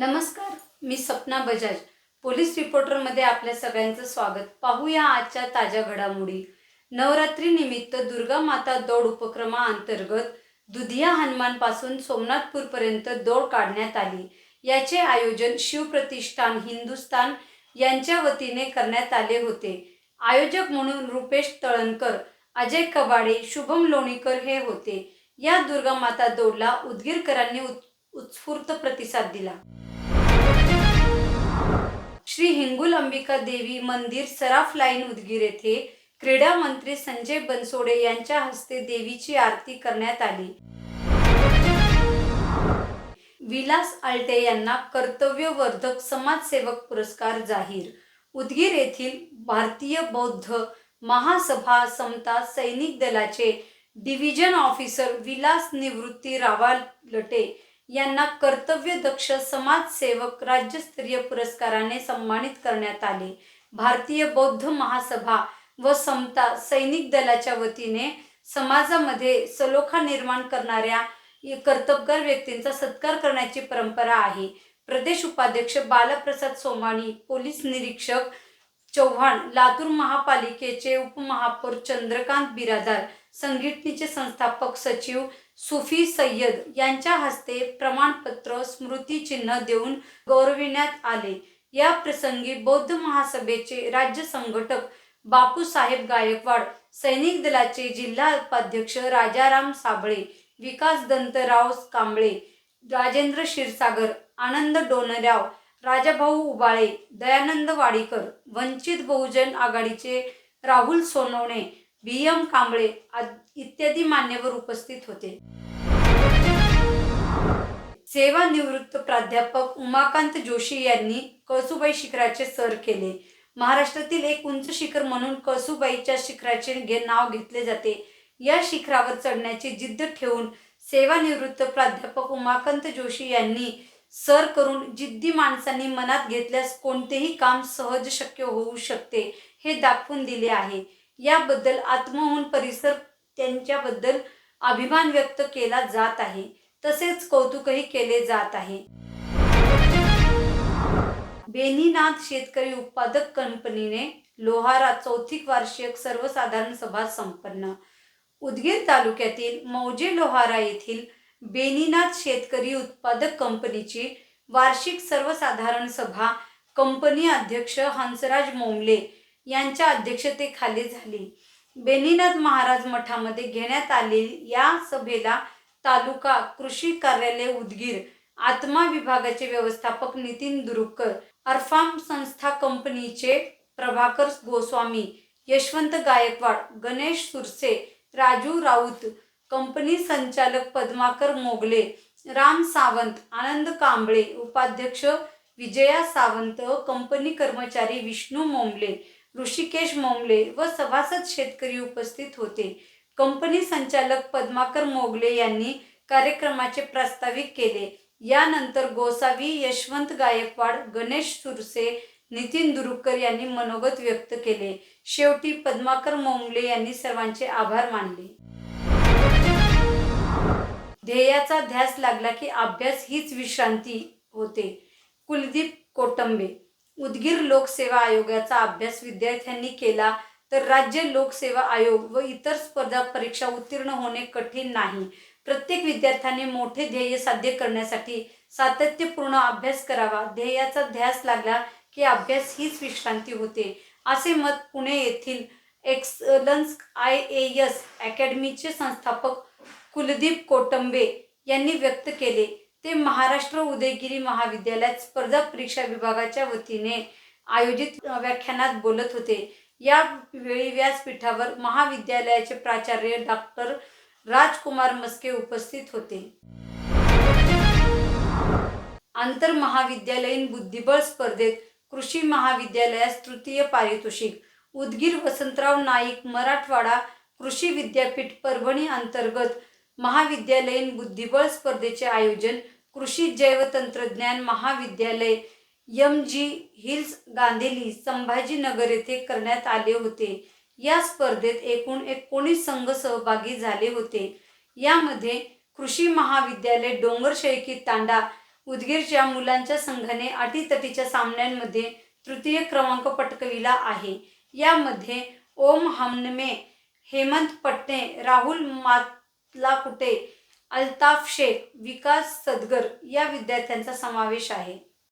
नमस्कार मी सपना बजाज. पोलीस रिपोर्टरमध्ये आपल्या सगळ्यांचं स्वागत. पाहूया आजच्या ताज्या घडामोडी. नवरात्री निमित्त दुर्गा माता दौड उपक्रमाअंतर्गत दुधिया हनुमानपासून सोमनाथपूरपर्यंत दौड काढण्यात आली. याचे आयोजन शिवप्रतिष्ठान हिंदुस्तान यांच्या वतीने करण्यात आले होते. आयोजक म्हणून रुपेश तळणकर अजय कबाडे शुभम लोणीकर हे होते. या दुर्गा माता दौडला उदगीरकरांनी उत् उत्स्फूर्त प्रतिसाद दिला. श्री हिंगुल अंबिका देवी मंदिर सराफ लाईन उदगीर येथे क्रीडा मंत्री संजय बनसोडे यांच्या हस्ते देवीची आरती करण्यात आली. विलास आल्टे यांना कर्तव्यवर्धक समाजसेवक पुरस्कार जाहीर. उदगीर येथील भारतीय बौद्ध महासभा समता सैनिक दलाचे डिव्हिजन ऑफिसर विलास निवृत्ती रावालटे यांना कर्तव्यदक्ष समाजसेवक राज्यस्तरीय पुरस्काराने सन्मानित करण्यात आले. भारतीय बौद्ध महासभा व समता सैनिक दलाच्या वतीने समाजामध्ये सलोखा निर्माण करणाऱ्या कर्तबगार व्यक्तींचा सत्कार करण्याची परंपरा आहे. प्रदेश उपाध्यक्ष बालप्रसाद सोमाणी पोलीस निरीक्षक चव्हाण लातूर महापालिकेचे उपमहापौर चंद्रकांत बिरादार संघटनेचे संस्थापक सचिव सुफी सय्यद यांच्या हस्ते प्रमाणपत्र स्मृतिचिन्ह देऊन गौरविण्यात आले. या प्रसंगी बौद्ध महासभेचे राज्य संघटक बापूसाहेब गायकवाड सैनिक दलाचे जिल्हा उपाध्यक्ष राजाराम साबळे विकास दंतराव कांबळे राजेंद्र क्षीरसागर आनंद डोनराव राजाभाऊ उबाळे दयानंद वाडीकर वंचित बहुजन आघाडीचे राहुल सोनवणे बी. एम. कांबळे इत्यादी मान्यवर उपस्थित होते. सेवानिवृत्त प्राध्यापक उमाकांत जोशी यांनी कळसुबाई शिखराचे सर केले. महाराष्ट्रातील एक उंच शिखर म्हणून कळसुबाईच्या शिखराचे घे नाव घेतले जाते. या शिखरावर चढण्याची जिद्द ठेवून सेवानिवृत्त प्राध्यापक उमाकांत जोशी यांनी सर करून जिद्दी माणसांनी मनात घेतल्यास कोणतेही काम सहज शक्य होऊ शकते हे दाखवून दिले आहे. याबद्दल आत्महून परिसर त्यांच्याबद्दल अभिमान व्यक्त केला जात आहे. तसेच कौतुकही केले जात आहे. बेनीनाथ शेतकरी उत्पादक कंपनीने लोहारा चौथिक वार्षिक सर्वसाधारण सभा संपन्न. उदगीर तालुक्यातील मौजे लोहारा येथील बेनीनाथ शेतकरी उत्पादक कंपनीची वार्षिक सर्वसाधारण सभा कंपनी अध्यक्ष हंसराज मोमले यांच्या अध्यक्षतेखाली झाली. बेनीनाथ महाराज मठामध्ये घेण्यात आलेली या सभेला तालुका कृषी कार्यालय उदगीर आत्मा विभागाचे व्यवस्थापक नितीन दुरुकर अरफाम संस्था कंपनीचे प्रभाकर गोस्वामी यशवंत गायकवाड गणेश सुरसे राजू राऊत कंपनी संचालक पद्माकर मोगले राम सावंत आनंद कांबळे उपाध्यक्ष विजया सावंत कंपनी कर्मचारी विष्णू मोंगले ऋषिकेश मोंगले व सभासद शेतकरी उपस्थित होते. कंपनी संचालक पद्माकर मोगले यांनी कार्यक्रमाचे प्रास्ताविक केले. यानंतर गोसावी यशवंत गायकवाड गणेश सुरसे नितीन दुरुकर यांनी मनोगत व्यक्त केले. शेवटी पद्माकर मोंगले यांनी सर्वांचे आभार मानले. ध्येयाचा ध्यास लागला की अभ्यास हीच विश्रांती होते. कुलदीप कोटंबे उदगीर लोकसेवा आयोगाचा अभ्यास विद्यार्थ्यांनी केला तर राज्य लोकसेवा आयोग व इतर स्पर्धा परीक्षा उत्तीर्ण होणे कठीण नाही. प्रत्येक विद्यार्थ्याने मोठे ध्येय साध्य करण्यासाठी सातत्यपूर्ण अभ्यास करावा. ध्येयाचा ध्यास लागला की अभ्यास हीच विश्रांती होते. असे मत पुणे येथील एक्सलन्स आय ए एस अकॅडमीचे संस्थापक कुलदीप कोटंबे यांनी व्यक्त केले. ते महाराष्ट्र उदयगिरी महाविद्यालयात स्पर्धा परीक्षा विभागाच्या वतीने आयोजित व्याख्यानात बोलत होते. यावेळी व्यासपीठावर महाविद्यालयाचे प्राचार्य डॉक्टर राजकुमार मस्के उपस्थित होते. आंतर महाविद्यालयीन बुद्धिबळ स्पर्धेत कृषी महाविद्यालयास तृतीय पारितोषिक उदगीर वसंतराव नाईक मराठवाडा कृषी विद्यापीठ परभणी अंतर्गत महाविद्यालयीन बुद्धिबळ स्पर्धेचे आयोजन कृषी जैवतंत्रज्ञान महाविद्यालय M G hills Gandheli Sambhajinagar येथे करण्यात आले होते. या स्पर्धेत एकूण एकोणीस संघ सहभागी झाले होते. यामध्ये कृषी महाविद्यालय डोंगरशेळकी तांडा उदगीरच्या मुलांच्या संघाने अटीतटीच्या सामन्यांमध्ये तृतीय क्रमांक पटकविला आहे. यामध्ये ओम हमनमे हेमंत पटणे राहुल मातलाकुटे अल्ताफ शेख विकास सदगर या विद्यार्थ्यांचा समावेश आहे.